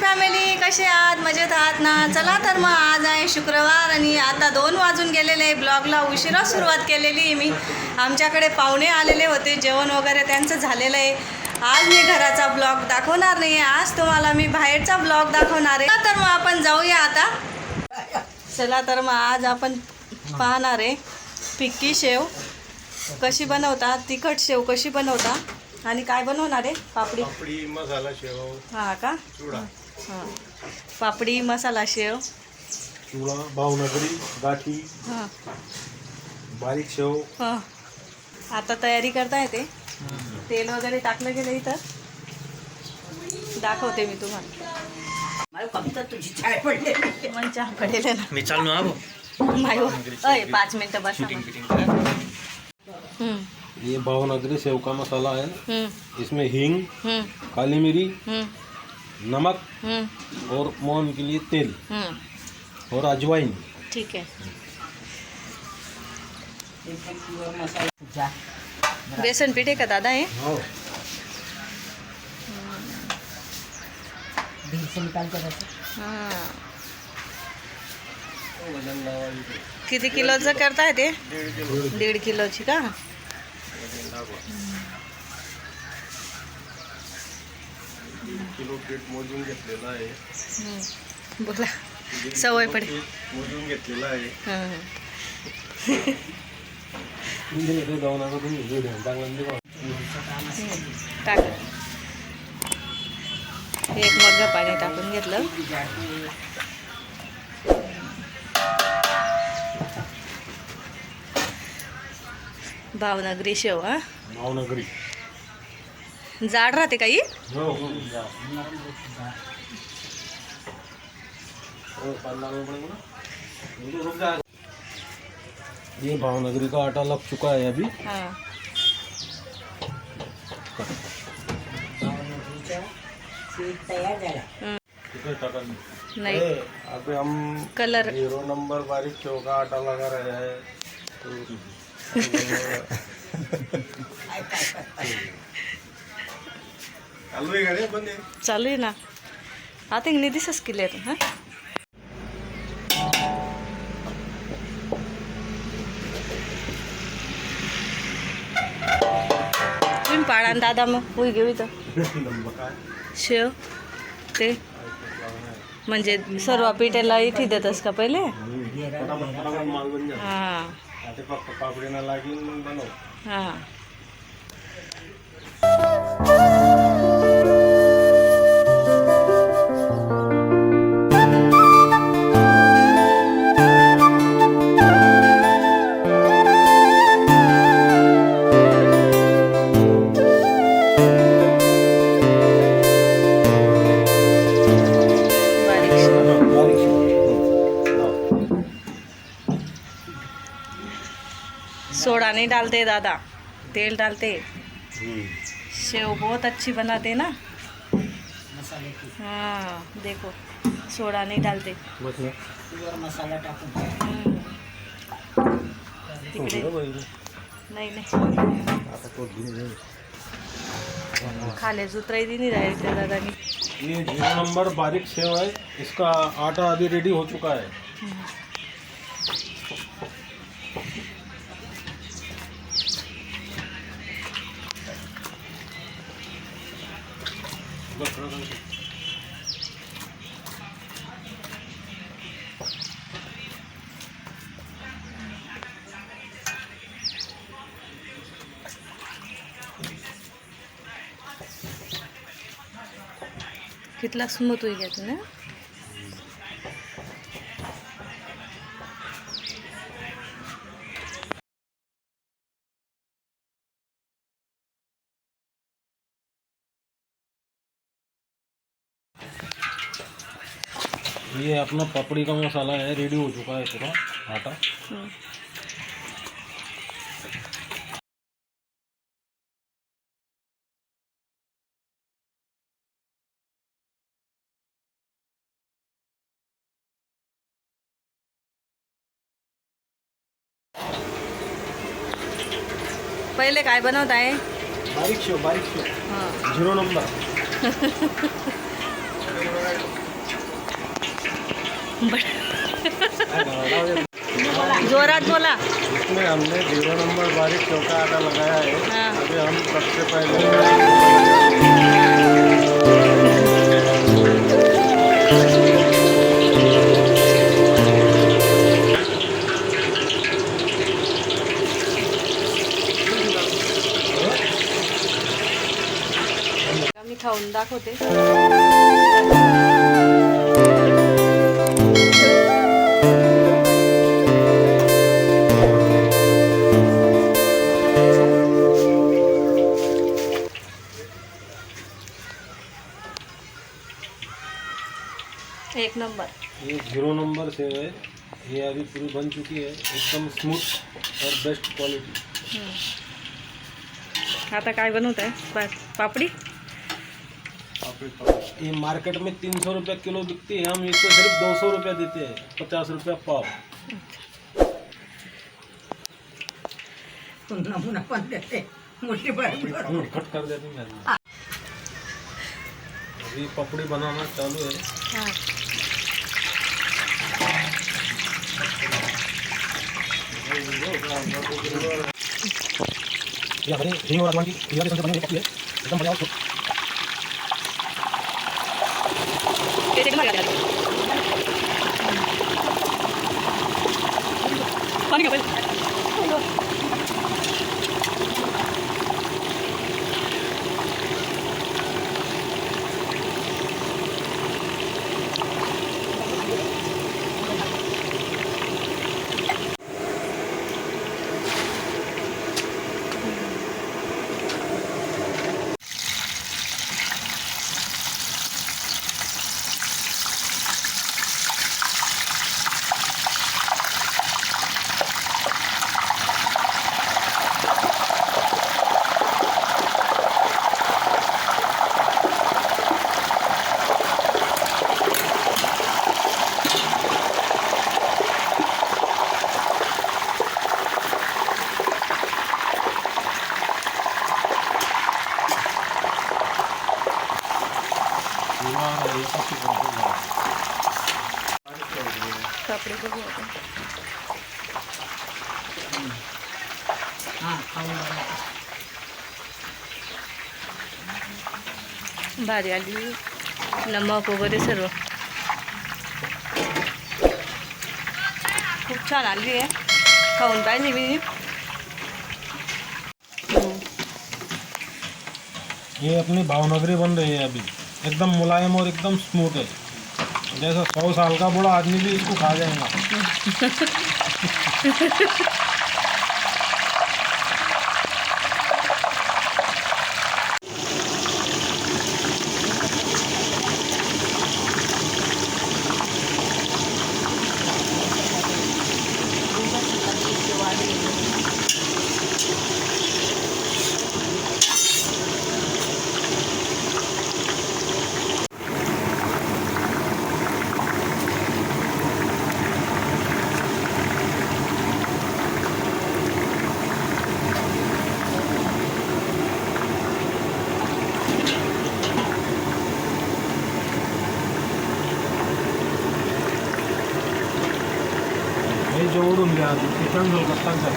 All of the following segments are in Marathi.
फॅमिली कसे आहात? मजेत आहात ना? चला तर मग आज आहे शुक्रवार आणि आता दोन वाजून गेलेले ब्लॉगला उशिरा सुरुवात केलेली मी. आमच्याकडे पाहुणे आलेले होते. जेवण वगैरे त्यांचं झालेलं आहे. आज मी घराचा ब्लॉग दाखवणार नाही आज तुम्हाला मी बाहेरचा ब्लॉग दाखवणार आहे. तर मग आपण जाऊया आता. चला तर मग आज आपण पाहणार आहे. पिक्की शेव कशी बनवतात तिखट शेव कशी बनवतात आणि काय बनवणार आहे? पापडी? मसाला शेव. हा का? हाँ। पापडी मसाला शेव। चिवडा भावनगरी गाठी। हाँ। बारीक शेव। हाँ। आता तयारी करता येते तेल वगैरे टाकलं गेलं इथं? दाखवते मी तुम्हाला. फक्त तुझी चाय पडलेली मन चहा पडेल ना. मी हा माय हो. अय पाच मिनटं बसा शूटिंग करा हम्म, ये भावनगरी सेव का मसाला है हम्म, इसमें हींग हम्म, काली मिरी हम्म, नमक हम्म, और मोहन के लिए तेल हम्म. और अजवाइन। ठीक तुझा बेसन पीठ का दादा है। निकाल करायचं हाँ। किती किलोचं करताय ते। दीड किलोची का। किलो पीठ मोजून घेतलेलं आहे. बोला. सवय पडे मोजून घेतलेलं आहे. टाक. एक मग पाणी टाकून घेतलं. भावनगरी शेव भावनगरी. जाड राहते काही? हो हो. हो, पान डालना पड़ेगा ना? इनको रुक जा. ये भावनगरी का आटा लग चुका है अभी. हां. नाही. अभी हम कलर जीरो नंबर बारीक चौ का? आटा लगा रहे हैं. तो चालू आहे ना. आता इंग्लिश दिसच केले हां? तुम्ही पाळा दादा मग होई घेऊ इथं. शेव ते. म्हणजे सर्व पिठेला इथे देतस का पहिले? हां. हां. नहीं डालते दादा। तेल डालते। हम्म. शेव बहुत अच्छी बनाते ना। हाँ देखो सोडा नहीं डालते। मसाला हम्म. हो. नाही नाही। तो. खाले उतराई दी नहीं रहे थे दादा ने ये ज़ीरो नंबर बारीक सेव है इसका आटा अभी रेडी हो चुका है। कितला स्मूथ हुई गया तूने ये अपना पपड़ी का मसाला है रेडी हो चुका है पूरा आटा। पहिले काय बनवत आहे बारीक शेव बारीक शेव. Zero number. जोरात बोला. हमने जीरो नंबर बारीक चौका आटा लगाया है. अभी हम सबसे पहले दाखवते. एक नंबर. ये ज़ीरो नंबर सेव है. ये अभी पूरी बन चुकी है. एकदम स्मूथ और बेस्ट क्वालिटी आता काय बनवत आहे पापडी? ये मार्केट में तीन सौ रुपये किलो बिकती है हम इसको सिर्फ़ दो सौ रुपये देते हैं पचास रुपया पाव। हम्म, कट कर देते हैं। अभी पपड़ी बनाना चालू है। हाँ। ये हमारे हिंग और अजवाइन की जीरा बेसन से बनी हुई पपड़ी है एकदम बढ़िया और ते भारी आली नमक वगैरे सर्व। खूप छान आली आहे खाऊन पाहिजे मी हम्म. ये अपनी भावनगरी बन रही है अभी। एकदम मुलायम और एकदम स्मूथ है। जैसा सौ साल का बूढ़ा आदमी भी इसको खा जाएगा। हे जेवढून घ्या किचन जो कस्तांचा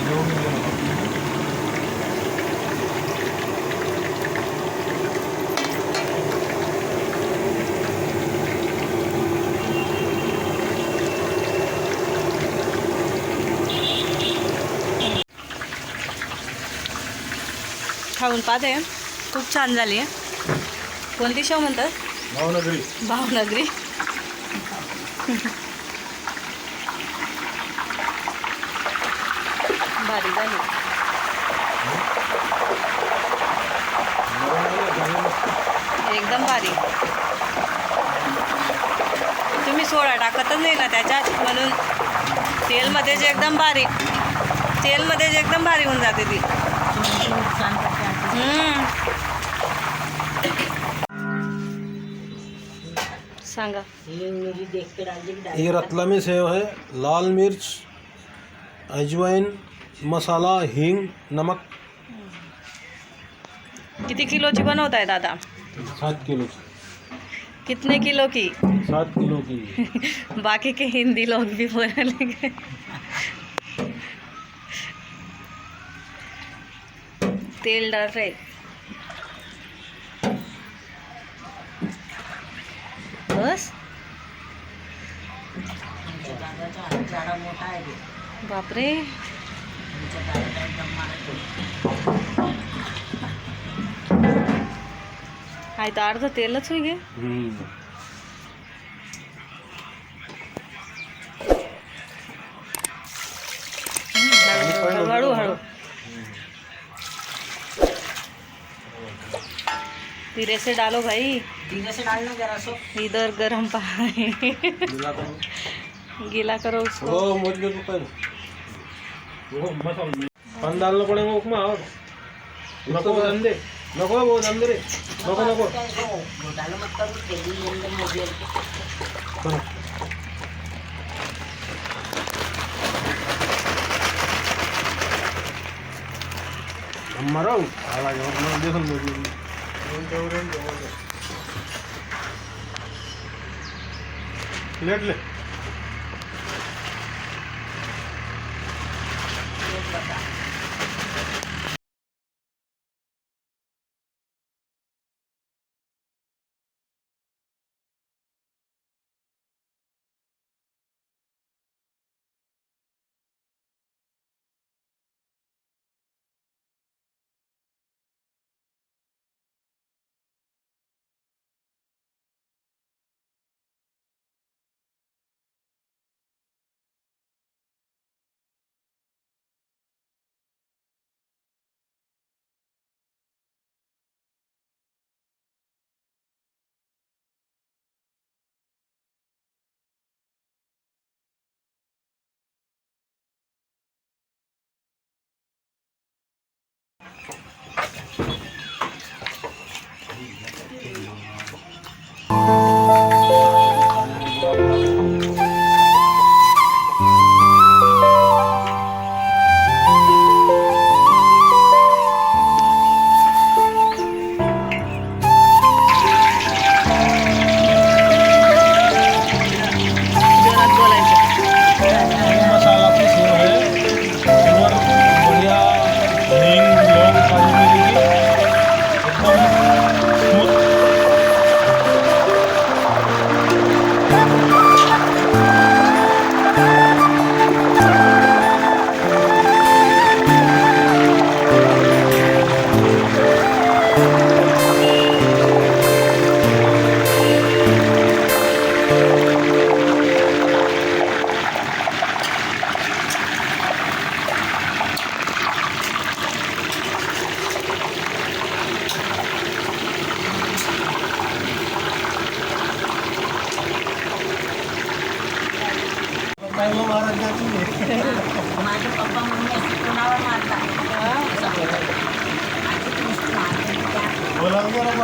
जेवढून घ्या खाऊन पाहते. खूप छान झाली. आहे कोणती शेव म्हणतात? भावनगरी. भावनगरी. भारी झाली. एकदम भारी. तुम्ही सोडा टाकतच नाही ना त्याच्यात म्हणून. तेलमध्येच एकदम भारी तेलमध्येच एकदम भारी होऊन जाते ती. सांगा. ही ये रतलामी सेव है लाल मिर्च अजवाइन मसाला हींग नमक। किती किलोची बनवताय दादा? सात किलो कितने किलो की? सात किलो की। बाकी के हिंदी लोग भी बोलेंगे तेल डाल रहे। बस. बापरे। तर अर्ध तेलच होई गे. हळू हळू. धीरे से डालो भाई. धीरे से डालना जरा सो इधर गरम पानी गीला करो. उसको. हो मोदले पण वो मसाला पान डालना पड़ेगा उपमा और नको वो धंदे नको वो धंदे रे नको नको हो, घोटाला मत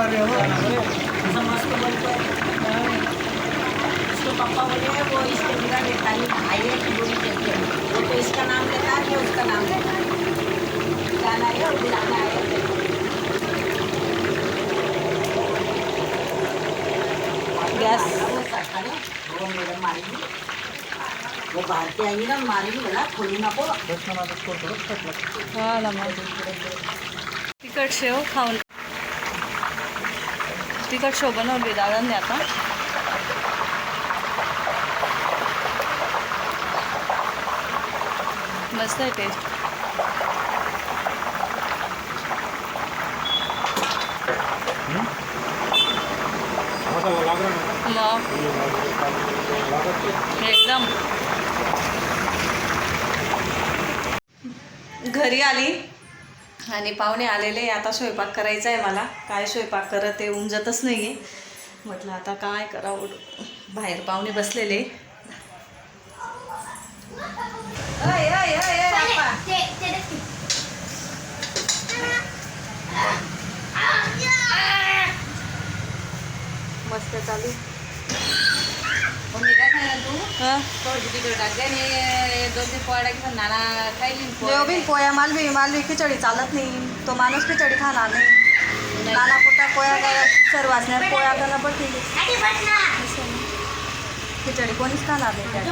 असं मस्त बोलतोय. इसके पापा बोले वो इसके बिना देता ही भाई है कि बुरी देते हैं? वो तो इसका नाम लेता है उसका नाम लेता है। जाना है और दिलाना है। गॅस। वो है, मैडम मारेगी। वो बाहर से आई ना मारेगी बोला खोली ना को हा तिखट शेव खाऊन तिखट शो बनवली दादांनी आता। मस्त आहे टेस्ट एकदम. घरी आली. आणि पाहुणे आलेले आता स्वयंपाक करायचा आहे मला. काय स्वयंपाक करत ते उमजतच नाही आहे म्हटलं आता काय करावं? बाहेर पाहुणे बसलेले. मस्त चालू. मम्मी काय खाणार तू? थोडी तिकडे टाकते आणि दोन तीन पोळ्या टाकतात नाना खायली जेव बी पोया मालवी मालवी खिचडी चालत नाही. तो माणूस खिचडी खाणार नाही. नाना पोटा पोळ्या करा सर वाचण्यात पोळ्या करणं पण खिचडी कोणीच खाणार नाही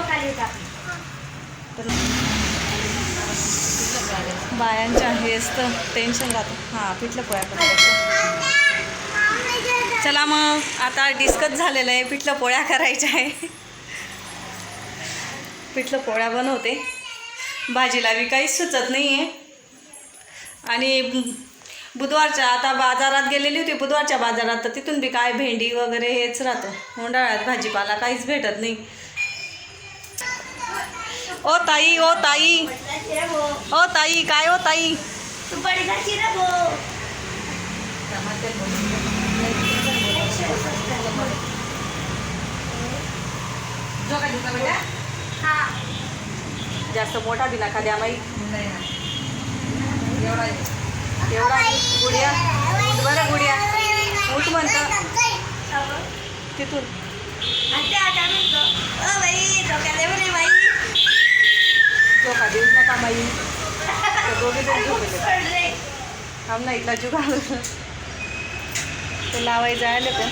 बायांच्या हेच तर टेन्शन राहतं. हां पिठलं पोळ्या करायचं चला मग आता डिस्कस झालेलं आहे पिठलं पोळ्या करायच्या आहे. पिठलं पोळ्या बनवते. भाजीला बी काहीच सुचत नाही आहे आणि बुधवारच्या आता बाजारात गेलेली होती बुधवारच्या बाजारात तर तिथून बी काय भेंडी वगैरे हेच राहतं. उन्हाळ्यात भाजीपाला काहीच भेटत नाही. ओ ताई ओ ताई. ओ ताई काय ओ ताई? जो का दिवसा बेटा जास्त मोठा दिला का द्या ना एवढा गुडिया. उठ बरं गुडिया. उठ म्हणतं. तिथून. झोका देऊ नका माई तर दोघे जण झोपले. थांब ना इथला ते जायला पण.